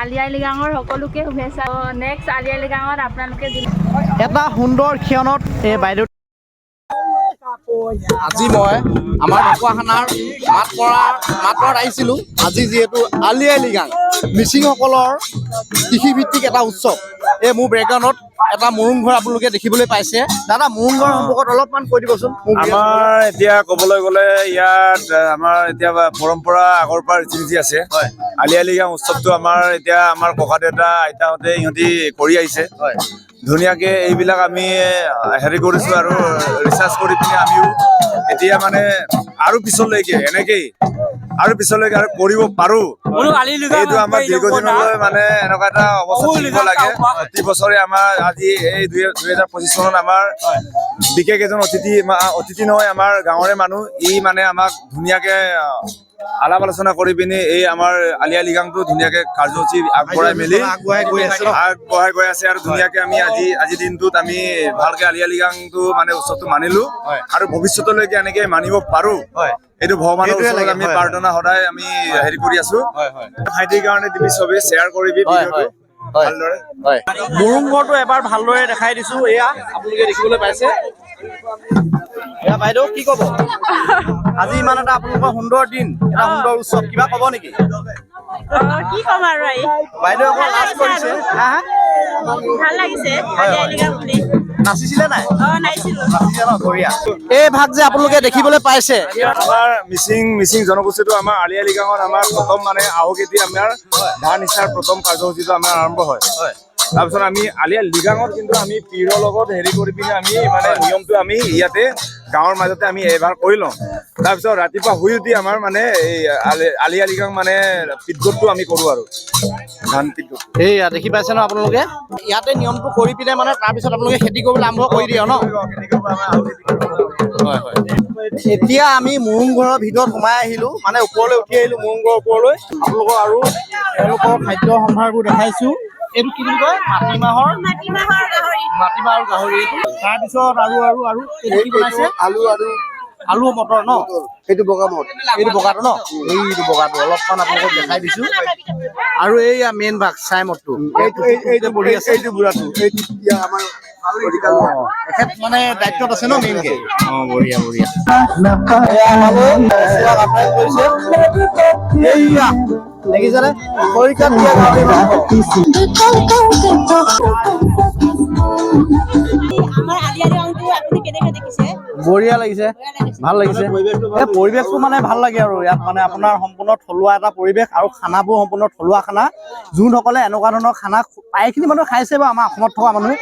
আলি আই লৃগাঙৰ সকলোকে শুভেচ্ছা। নেক্সট আলি আই লৃগাঙত আপোনালোকে এটা সুন্দৰ ক্ষণত এই বাইদেউ আজি মই আমাৰ ঢকুৱাখানাৰ মাত পৰা মাতত আহিছিলোঁ। আজি যিহেতু আলি আই লৃগাং মিচিংসকলৰ কৃষিভিত্তিক এটা উৎসৱ। এই মোৰ বেকগ্ৰাউণ্ডত এটা মুৰুং ঘৰ আপোনালোকে দেখিবলৈ পাইছে। দাদা মোহন ঘৰ সম্পৰ্কত অলপমান কৈ দিবচোন। আমাৰ এতিয়া ক'বলৈ গ'লে ইয়াত আমাৰ এতিয়া পৰম্পৰা আগৰ পৰা ৰীতি নীতি আছে। হয়। আলি আই লৃগাং উৎসৱটো আমাৰ এতিয়া আমাৰ ককা দেউতা আইতাহঁতে ইহঁতি কৰি আহিছে। হয়। ধুনীয়াকে এইবিলাক আমি হেৰি কৰিছো আৰু ৰিচাৰ্চ কৰি পিনে আমিও এতিয়া মানে আৰু পিছলৈকে এনেকেই আৰু পিছলৈকে আৰু কৰিব পাৰো। এইটো আমাৰ দীৰ্ঘদিনলৈ মানে এনেকুৱা এটা অৱস্থা থাকিব লাগে প্ৰতি বছৰে আমাৰ আজি এই দুই দুহেজাৰ পঁচিছ চনত আমাৰ বিশেষ এজন অতিথি অতিথি নহয় আমাৰ গাঁৱৰে মানুহ ই মানে আমাক ধুনীয়াকে আলাপ আলোচনা কৰি পিনি এই আমাৰ আলিয়া লিগাংটো ধুনীয়াকে কাৰ্যসূচী আগবঢ়াই মেলি? আগবঢ়াই গৈ আছে আৰু ধুনীয়াকে আমি আজি আজিৰ দিনটোত আমি ভালকে আলিয়া লিগাংটো মানে উৎসৱটো মানিলো। আৰু ভৱিষ্যতলৈকে এনেকে মানিব পাৰো। এইটো ভগৱানৰ ওচৰত আমি প্ৰাৰ্থনা সদায় আমি হেৰি কৰি আছো। হয় হয়। ভাইটিৰ কাৰণে দিবি চবেই শ্বেয়াৰ কৰিবি ভিডিঅ'টো। হয়, হয়। ভালদৰে। হয়। মুৰুং এবাৰ ভালদৰে দেখাই দিছো। এয়া আপোনালোকে দেখিবলৈ পাইছে। বাইদেউ কি ক'ব? আজি ইমান এটা আপোনালোকৰ সুন্দৰ দিন এটা সুন্দৰ উৎসৱ কিবা ক'ব নেকি? কি ক'ম আৰু এই? বাইদেউ লাজ কৰিছে। ভাল লাগিছে। নাচিছিলে নাই? এই ভাগ যে আপোনালোকে দেখিবলৈ পাইছে। আমাৰ মিচিং মিচিং জনগোষ্ঠীটো আমাৰ আলি আলি গাঁৱত আমাৰ প্ৰথম মানে আহুকেতি আমাৰ ধান সিঁচাৰ প্ৰথম কাৰ্যসূচীটো আমাৰ আৰম্ভ হয়। হয়। তাৰপিছত আমি আলিয়া লিগাঙত কিন্তু আমি পীৰৰ লগত হেৰি কৰি পিনে আমি মানে নিয়মটো আমি ইয়াতে গাঁৱৰ মাজতে আমি এবাৰ কৰি লওঁ। তাৰপিছত ৰাতিপুৱা শুই উঠি আমাৰ মানে এই আলি- আলিয়া লিগাং মানে পিটগতটো আমি কৰোঁ আৰু। ধান পিটগত এইয়া দেখি পাইছে ন আপোনালোকে? ইয়াতে নিয়মটো কৰি পিনে মানে তাৰপিছত আপোনালোকে খেতি কৰিবলৈ আৰম্ভ কৰি দিয়ে ন? হয় হয়। এতিয়া আমি মুৰুং ঘৰৰ ভিতৰত সোমাই আহিলো মানে ওপৰলৈ উঠি আহিলো মুৰুং ঘৰৰ ওপৰলৈ। আপোনালোকৰ আৰু তেওঁলোকৰ খাদ্য সম্ভাৰবোৰ দেখাইছো। এইটো কি বুলি কয়? মাটিমাহৰ মাটিমাহৰ গাহৰি। মাটিমাহ আৰু গাহৰি। এইটো তাৰপিছত আৰু আৰু আৰু এইটো কি বনাইছে? আলু আৰু আলু মটৰ ন? সেইটো বগা মদ এইটো বগাটো ন? এইটো বগাটো অলপমান আপোনালোকক দেখাই দিছো। আৰু এইয়া মেইন ভাগ চাই মদটো এইটো এইটো পৰি আছে। এইটো বুঢ়াটো। এইটো এতিয়া আমাৰ এখেত মানে দায়িত্বত আছে ন মেইনকে অ বঢ়িয়া বঢ়িয়া। দেখিছেনে? খৰিকাত দিয়া গাহৰি বঢ়িয়া লাগিছে। ভাল লাগিছে। এই পৰিৱেশটো মানে ভাল লাগে আৰু ইয়াত। মানে আপোনাৰ সম্পূৰ্ণ থলুৱা এটা পৰিৱেশ আৰু খানাবোৰ সম্পূৰ্ণ থলুৱা খানা। যোনসকলে এনেকুৱা ধৰণৰ খানা প্ৰায়খিনি মানুহে খাইছে বা আমাৰ অসমত থকা মানুহে।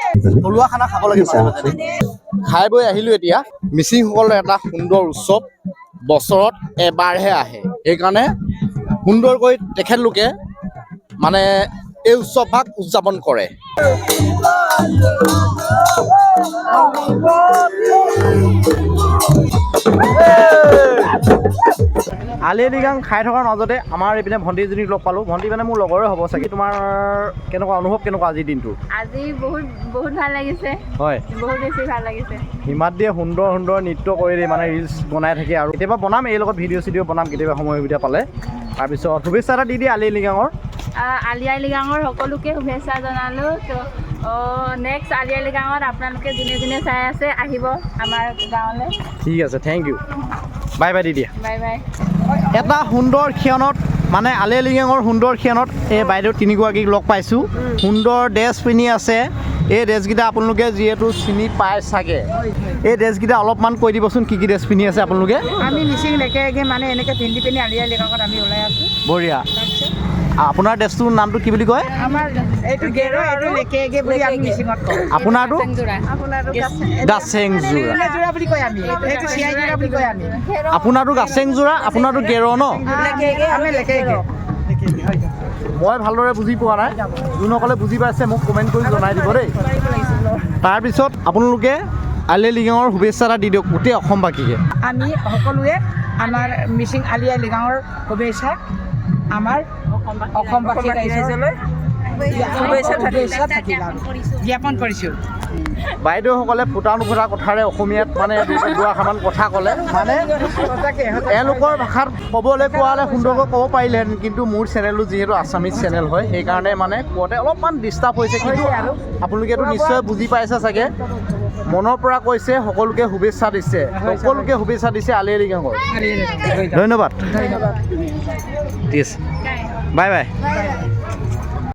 থলুৱা খানা খাব লাগে মাজে মাজে। খাই বৈ আহিলোঁ এতিয়া। মিচিংসকলৰ এটা সুন্দৰ উৎসৱ বছৰত এবাৰহে আহে। সেইকাৰণে সুন্দৰকৈ তেখেতলোকে মানে এই উৎসৱভাগ উদযাপন কৰে। আলি আলি খাই থকাৰ মাজতে আমাৰ এইপিনে ভণ্টি এজনীক লগ পালোঁ। ভণ্টি মানে মোৰ লগৰে হ'ব চাগে। তোমাৰ কেনেকুৱা অনুভৱ কেনেকুৱা আজিৰ দিনটো? আজি বহুত বহুত ভাল লাগিছে। হয়। বহুত বেছি ভাল লাগিছে। হিমাত দিয়ে সুন্দৰ সুন্দৰ নৃত্য কৰি দিয়ে মানে ৰিলচ বনাই থাকে আৰু। কেতিয়াবা বনাম এই লগত ভিডিঅ' চিডিঅ' বনাম কেতিয়াবা সময় সুবিধা পালে। তাৰপিছত শুভেচ্ছা এটা দি দিয়ে আলি আলি আলি আই লৃগাঙৰ সকলোকে শুভেচ্ছা জনালোঁ। তো নেক্সট আলি আই লৃগাঙত আপোনালোকে যোনে যোনে চাই আছে আহিব আমাৰ গাঁৱলৈ। ঠিক আছে thank U bye by the দিয়া বাই বাই এটা সুন্দৰ ক্ষণত মানে আলি আলি গাঙৰ সুন্দৰ ক্ষণত এই বাইদেউ তিনিগৰাকীক লগ পাইছোঁ। সুন্দৰ ড্ৰেছ পিন্ধি আছে। এই ড্ৰেছকেইটা আপোনালোকে যিহেতু চিনি পায় চাগে। এই ড্ৰেছকেইটা অলপমান কৈ দিবচোন কি কি ড্ৰেছ পিন্ধি আছে আপোনালোকে? আমি মিচিং লেকে একে মানে এনেকৈ পিন্ধি পিন্ধি আলি আলি কাষত আমি ওলাই আছোঁ। বঢ়িয়া। আপোনাৰ ড্ৰেছটোৰ নামটো কি বুলি কয়? আপোনাৰটো? আপোনাৰটো গাছেংযোৰা যোৰা বুলি কয় আমি এইটো। চিয়াই যোৰা বুলি কয় আমি। আপোনাৰটো গেৰ ন? মই ভালদৰে বুজি পোৱা নাই। যোনসকলে বুজি পাইছে মোক কমেণ্ট কৰি জনাই দিব দেই। তাৰপিছত আপোনালোকে আলি লিগাঙৰ শুভেচ্ছা এটা দি দিয়ক গোটেই অসমবাসীকে আমি সকলোৱে আমাৰ মিচিং আলি আলি গাঁৱৰ শুভেচ্ছা আমাৰ অসমবাসী ৰাইজলৈ জ্ঞাপন কৰিছোঁ। বাইদেউসকলে ফুটা নুফুটা কথাৰে অসমীয়াত মানে দুআষাৰমান কথা ক'লে। মানে? এওঁলোকৰ ভাষাত ক'বলৈ কোৱা হ'লে সুন্দৰকৈ ক'ব পাৰিলেহেঁতেন কিন্তু মোৰ চেনেলটো যিহেতু আছামিজ চেনেল হয় সেইকাৰণে মানে কোৱাতে অলপমান ডিষ্টাৰ্ব হৈছে কিন্তু আপোনালোকেতো নিশ্চয় বুজি পাইছে চাগে? মনৰ পৰা কৈছে সকলোকে শুভেচ্ছা দিছে। সকলোকে শুভেচ্ছা দিছে আলি আলি গাঁৱৰ ধন্যবাদ। ঠিক আছে। Bye bye.